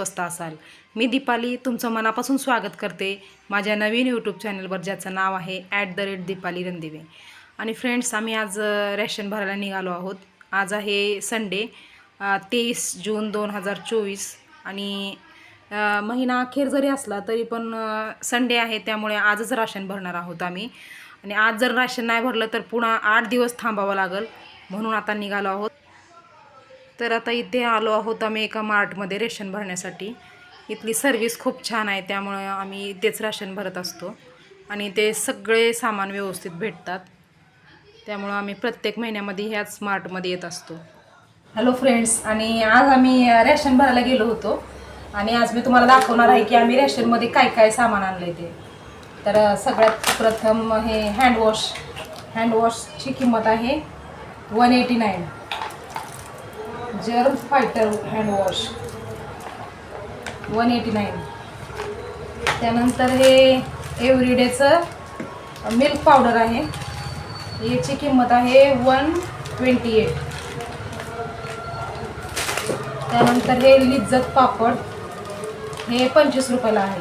स्वस्त असाल. मी दीपाली तुमचं मनापासून स्वागत करते. माझ्या नवीन यूट्यूब चॅनलवर ज्याचं नाव आहे at the rate Deepali Randive. आणि फ्रेंड्स आम्ही आज रॅशन रेशन भरायला निघालो आहोत. आज आहे संडे तेवीस जून दोन हजार चोवीस. आणि महिना अखेर जरी असला तरी पण संडे आहे त्यामुळे आजच राशन भरणार आहोत आम्ही. आणि आज जर राशन नाही भरलं तर पुन्हा आठ दिवस थांबावं लागेल. म्हणून आता निघालो आहोत. तर आता इथे आलो आहोत आम्ही एका मार्टमध्ये रेशन भरण्यासाठी. इथली सर्विस खूप छान आहे त्यामुळं आम्ही इथेच राशन भरत असतो. आणि ते सगळे सामान व्यवस्थित भेटतात. त्यामुळं आम्ही प्रत्येक महिन्यामध्ये ह्याच मार्टमध्ये येत असतो. हॅलो फ्रेंड्स आणि आज आम्ही रॅशन रेशन भरायला गेलो होतो. आणि आज मी तुम्हाला दाखवणार आहे की आम्ही रेशनमध्ये काय काय सामान आणलं ते. तर सगळ्यात प्रथम हे हँडवॉश हँडवॉशची किंमत आहे one eighty nine germ fighter handwash one eighty nine त्यानंतर हे एव्हरीडेचं मिल्क पावडर आहे. याची किंमत आहे वन ट्वेंटी एट त्यानंतर हे लिज्जत पापड हे पंचवीस रुपयाला आहे.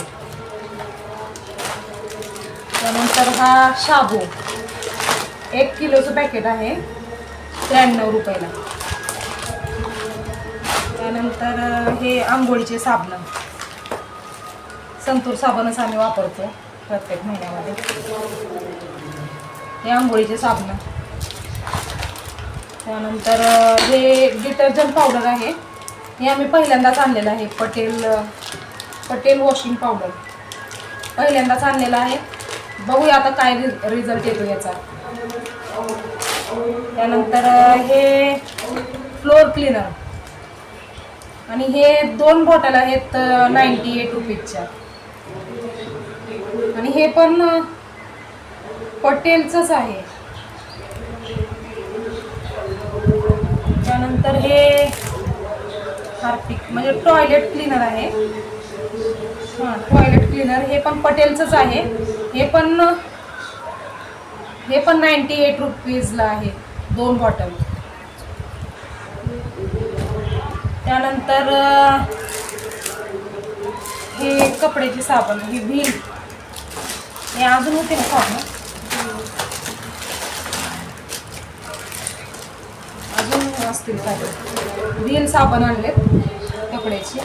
त्यानंतर हा शाबू एक किलोचं पॅकेट आहे त्र्याण्णव रुपयाला. तर हे आंघोळीचे साबण. संतूर साबणच आम्ही वापरतो प्रत्येक महिन्यामध्ये. हे आंघोळीचे साबण. त्यानंतर हे डिटर्जंट पावडर आहे हे आम्ही पहिल्यांदाच आणलेलं आहे पटेल पटेल वॉशिंग पावडर. पहिल्यांदाच आणलेलं आहे. बघूया आता काय रिझल्ट येतो याचा. त्यानंतर हे फ्लोअर क्लीनर. आणि हे दोन बॉटल आहेत नाईन्टी एट रुपीजच्या. आणि हे पण पटेलचंच आहे. त्यानंतर हे हार्पिक म्हणजे टॉयलेट क्लीनर आहे. हां टॉयलेट क्लीनर हे पण पटेलचंच आहे. हे पण हे पण नाईन्टी एट रुपीजला आहे दोन बॉटल. त्यानंतर हे कपड्याची साबण ही भीम हे अजून होते ना साबण अजून असतील साबण भीम साबण आणले कपड्याचे.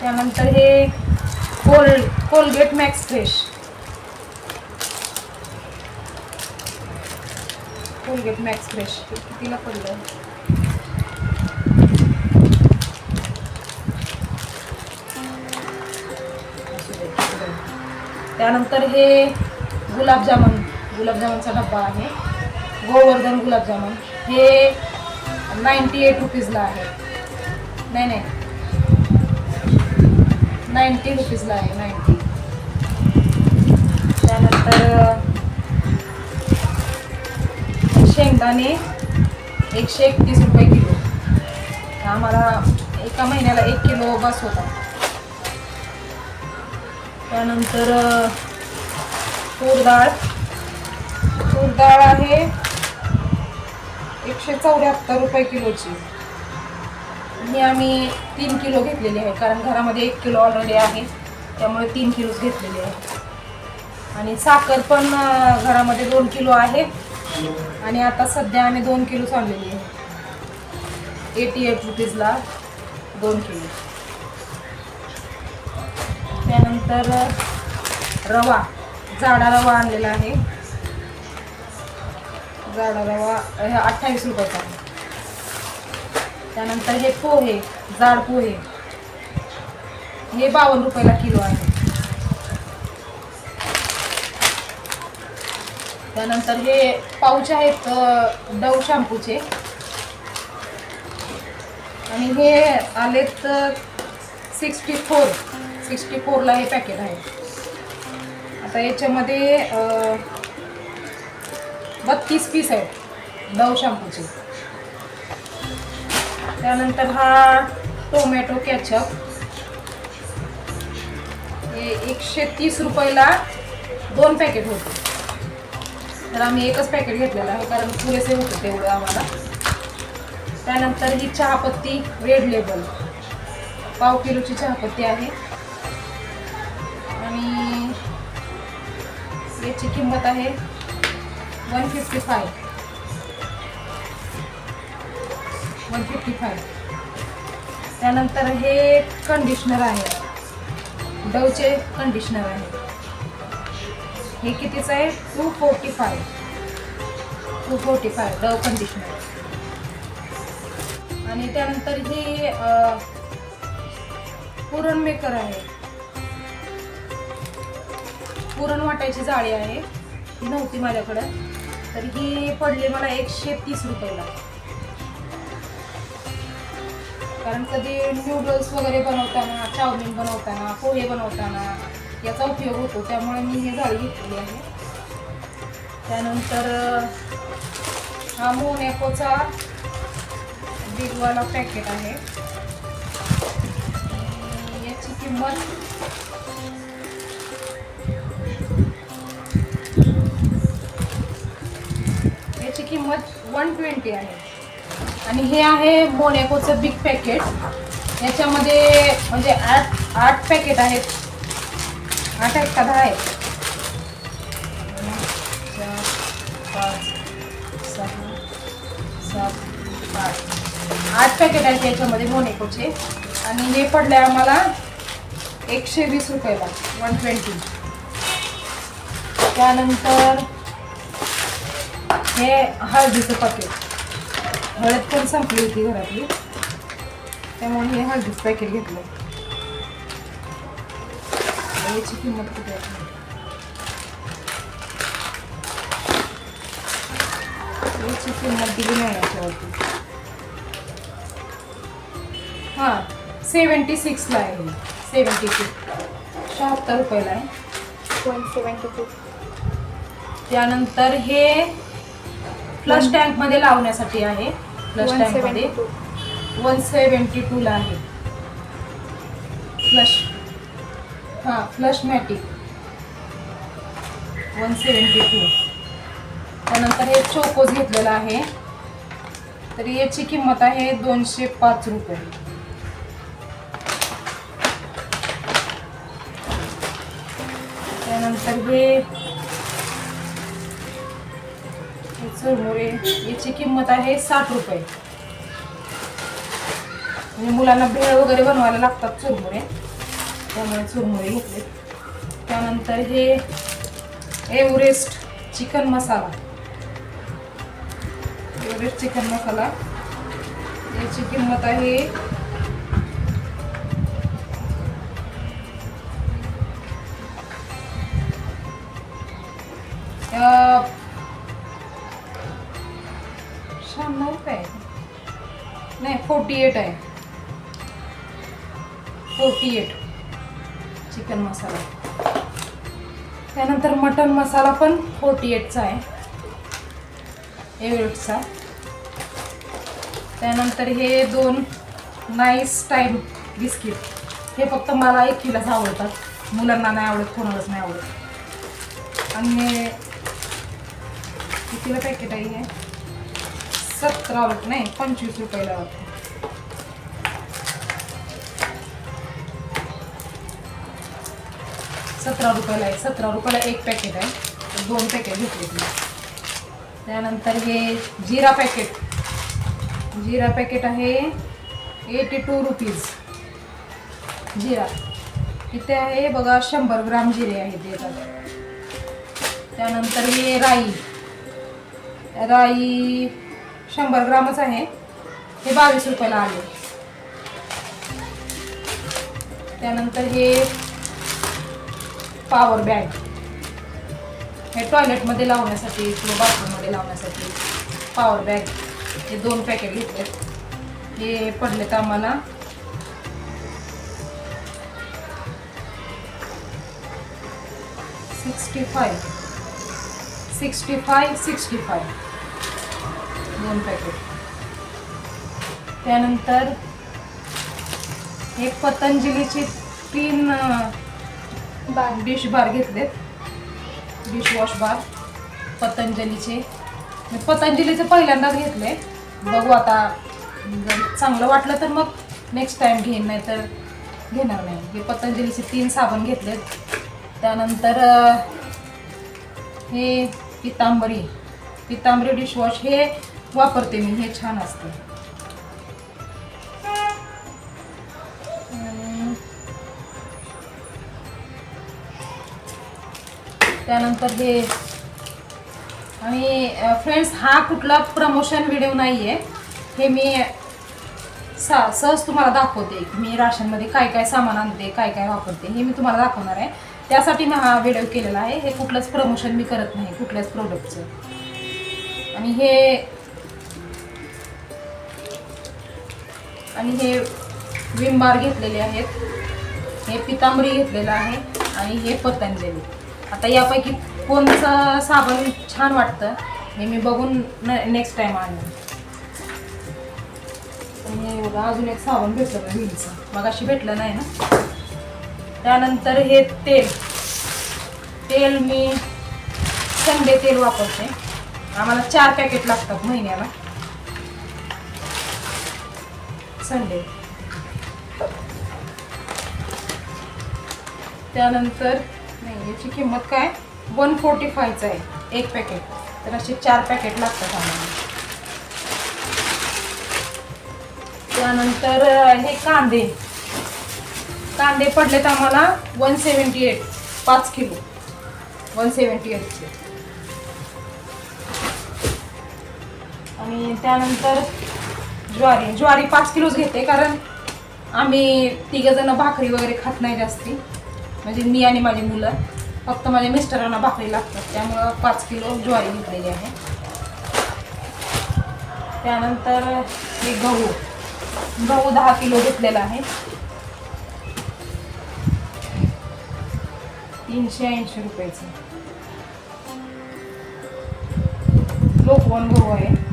त्यानंतर हे Coal Colgate max fresh. Colgate max fresh. कितीला पडलं? त्यानंतर हे गुलाबजामुन गुलाबजामुनचा डब्बा आहे. गोवर्धन गुलाबजामुन. हे नाईन्टी एट रुपीजला आहे. नाही नाही. नाईन्टी रुपीजला आहे नाईन्टी त्यानंतर शेंगदाणे एकशे एकतीस रुपये किलो. आम्हाला एका महिन्याला एक किलो बस होता. त्यानंतर तूर डाळ. तूर डाळ आहे एकशे चौऱ्याहत्तर रुपये किलोची. ही आम्ही तीन किलो घेतलेली आहे कारण घरामध्ये एक किलो ऑलरेडी आहे. त्यामुळे तीन किलोच घेतलेली आहे. आणि साखर पण घरामध्ये दोन किलो आहे. आणि आता सध्या आम्ही दोन किलोच आणलेली आहे. एटी एट रुपीजला दोन किलो. त्यानंतर रवा जाडा रवा आणलेला आहे. जाडा रवा हे अठ्ठावीस रुपयाचा आहे. त्यानंतर हे पोहे जाड पोहे. हे बावन्न रुपयाला किलो आहे. त्यानंतर हे पाऊच आहेत डव शॅम्पूचे. आणि हे आलेत सिक्स्टी फोर सिक्स्टी फोरला हे पॅकेट आहे. आता याच्यामध्ये बत्तीस पीस आहेत डव शॅम्पूचे त्यानंतर हा टोमॅटो कॅचअप हे एकशे तीस रुपयाला दोन पॅकेट होते. तर आम्ही एकच पॅकेट घेतलेलं आहे कारण पुरेसे होते तेवढं आम्हाला. त्यानंतर ही चहापत्ती रेड लेबल पाव किलोची चहापत्ती आहे. आणि याची किंमत आहे one fifty five. One fifty five. त्यानंतर हे कंडिशनर आहे. डवचे कंडिशनर आहे. हे कितीचं आहे? Two forty five. Two forty five Dove conditioner आणि त्यानंतर हे पुरण मेकर आहे. पुरण वाटायची जाळी आहे. ती नव्हती माझ्याकडं. तर ही पडली मला एकशे तीस रुपयाला. कारण कधी नूडल्स वगैरे बनवताना चाऊमिन बनवताना पोहे बनवताना याचा उपयोग होतो. त्यामुळे मी ही जाळी घेतलेली आहे. त्यानंतर हा मोनॅकोचा बिगवाला पॅकेट आहे. याची किंमत किंमत वन ट्वेंटी आहे. आणि हे आहे मोनेकोचं बिग पॅकेट याच्यामध्ये म्हणजे आठ आठ पॅकेट आहेत. आठ आहेत का दहा आहेत? चार पाच सहा सात आठ आठ पॅकेट आहेत याच्यामध्ये मोनेकोचे आणि हे पडले आम्हाला एकशे वीस रुपयाला वन ट्वेंटी त्यानंतर हे हळदीचं पॅकेट हळद पण संपली होती घरातली. त्यामुळे हे हळदीचं पॅकेट घेतलं. याची किंमत किती आहे? याची किंमत दिली नाही याच्यावरती. हां सेवन्टी सिक्सला आहे. सेवन्टी सिक्स शहात्तर रुपयाला आहे. वन सेवन्टी टू त्यानंतर हे फ्लश टँकमध्ये लावण्यासाठी आहे. फ्लश वन टँकमध्ये सेवन्टी टू. वन सेवन्टी टूला आहे. फ्लश. हां फ्लश मॅटिक. One seventy two. त्यानंतर हे चोकोज घेतलेलं आहे. तर याची किंमत आहे दोनशे पाच रुपये. त्यानंतर हे चुरमुरे याची किंमत आहे साठ रुपये. म्हणजे मुलांना भेळ वगैरे बनवायला लागतात चुरमुरे त्यामुळे चुरमुरे घेतले. त्यानंतर हे Everest chicken masala. Everest chicken masala. याची किंमत आहे शहाण्णव रुपये आहे. नाही फोर्टी एट आहे फोर्टी एट चिकन मसाला त्यानंतर मटन मसाला पण फोर्टी एटचा आहे. एवढचा त्यानंतर हे दोन नाईस टाईम बिस्किट हे फक्त मला एक किलाच आवडतात. मुलांना नाही आवडत कोणालाच नाही आवडत. आणि हे कितीला पॅकेट आहे सतरा वाट नाही पंचवीस रुपयाला होते. सतरा रुपयाला आहे सतरा रुपयाला एक पॅकेट आहे. दोन पॅकेट घेतले त्यानंतर हे जिरा पॅकेट जिरा पॅकेट आहे एटी टू रुपीज जिरा. इथे आहे बघा शंभर ग्राम जिरे आहेत येतात त्यानंतर हे राई. राई शंभर ग्रामच आहे. हे बावीस रुपयाला आले. त्यानंतर हे पॉवर बँक हे टॉयलेटमध्ये लावण्यासाठी किंवा बाथरूममध्ये लावण्यासाठी पॉवर बँक हे दोन पॅकेट घेतले. हे पडलेत आम्हाला sixty five sixty five sixty five दोन पॅकेट त्यानंतर एक पतंजलीचे तीन बार डिश बार घेतलेत. डिशवॉश बार पतंजलीचे. पतंजलीचे पहिल्यांदाच घेतले. बघू आता जर चांगलं वाटलं तर मग नेक्स्ट टाइम घेईन नाही तर घेणार नाही. हे पतंजलीचे तीन साबण घेतलेत. त्यानंतर हे पितांबरी. पितांबरी डिशवॉश हे वापरते मी हे छान असते. त्यानंतर हे आणि फ्रेंड्स हा कुठला प्रमोशन व्हिडिओ नाही आहे हे मी सा सहज तुम्हाला दाखवते. मी राशनमध्ये काय काय सामान आणते काय काय वापरते हे मी तुम्हाला दाखवणार आहे. त्यासाठी मी हा व्हिडिओ केलेला आहे. हे कुठलंच प्रमोशन मी करत नाही कुठल्याच प्रोडक्टचं आणि हे आणि हे विम बार घेतलेले आहेत. हे पितांबरी घेतलेलं आहे आणि हे पतंजली. आता यापैकी कोणचं साबण छान वाटतं हे मी बघून नेक्स्ट टाइम आणेन. आणि बघा अजून एक साबण भेटलं ना व्हीलचं मग अशी भेटलं नाही ना? त्यानंतर हे तेल. तेल मी संडे तेल वापरते. आम्हाला चार पॅकेट लागतात महिन्याला. संडे त्यानंतर नाही याची किंमत काय? वन फोर्टी फायचं आहे एक पॅकेट तर असे चार पॅकेट लागतात आम्हाला. त्यानंतर हे कांदे. कांदे पडलेत आम्हाला वन सेवन्टी एट पाच किलो. वन सेवन्टी एटचे. आणि त्यानंतर ज्वारी ज्वारी पाच किलोच घेते कारण आम्ही तिघंजणं भाकरी वगैरे खात नाही जास्ती. म्हणजे मी आणि माझी मुलं. फक्त माझ्या मिस्टरांना भाकरी लागतात. त्यामुळं पाच किलो ज्वारी घेतलेली आहे. त्यानंतर हे गहू. गहू दहा किलो घेतलेला आहे. तीनशे ऐंशी रुपयाचं. लोकवन गहू आहे.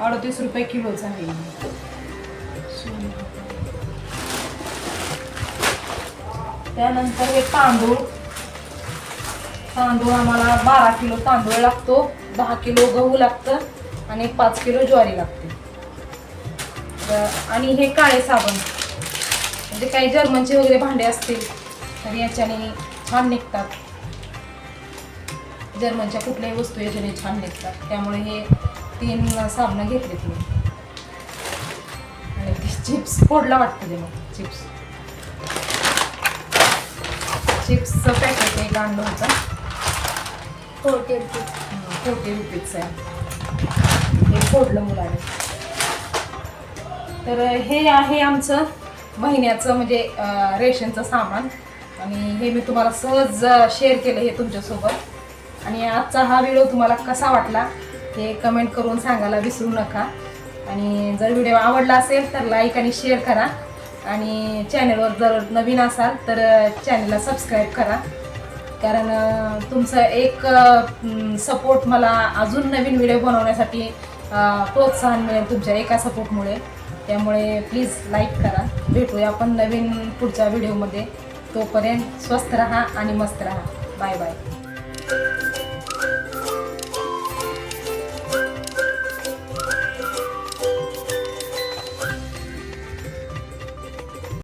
अडतीस रुपये किलोच आहे. त्यानंतर हे तांदूळ. तांदूळ आम्हाला बारा किलो तांदूळ लागतो. दहा किलो गहू लागतं आणि पाच किलो ज्वारी लागते. तर- आणि हे काळे साबण. म्हणजे काही जर्मनचे वगैरे भांडे असतील तर याच्याने छान निघतात. जर्मनच्या कुठल्याही वस्तू याच्याने छान निघतात. त्यामुळे हे तीन साबणं घेतलेत मी आणि ते चिप्स फोडला वाटतं ते मग चिप्स. चिप्सचं पॅकेट आणलं होतं. फोर्टी फोर्टी रुपीजचं आहे. हे फोडलं मुलाने. तर हे आहे आमचं महिन्याचं म्हणजे रेशनचं सामान. आणि हे मी तुम्हाला सहज शेअर केलं हे तुमच्यासोबत. आणि आजचा हा व्हिडिओ तुम्हाला कसा वाटला? हे कमेंट करून सांगायला विसरू नका. आणि जर व्हिडिओ आवडला असेल तर लाईक आणि शेअर करा. आणि चॅनलवर जर नवीन असाल तर चॅनलला सबस्क्राईब करा. कारण तुमचं एक सपोर्ट मला अजून नवीन व्हिडिओ बनवण्यासाठी प्रोत्साहन मिळेल तुमच्या एका सपोर्टमुळे त्यामुळे प्लीज लाईक करा. भेटूया आपण नवीन पुढच्या व्हिडिओमध्ये तोपर्यंत स्वस्थ राहा आणि मस्त राहा. Bye bye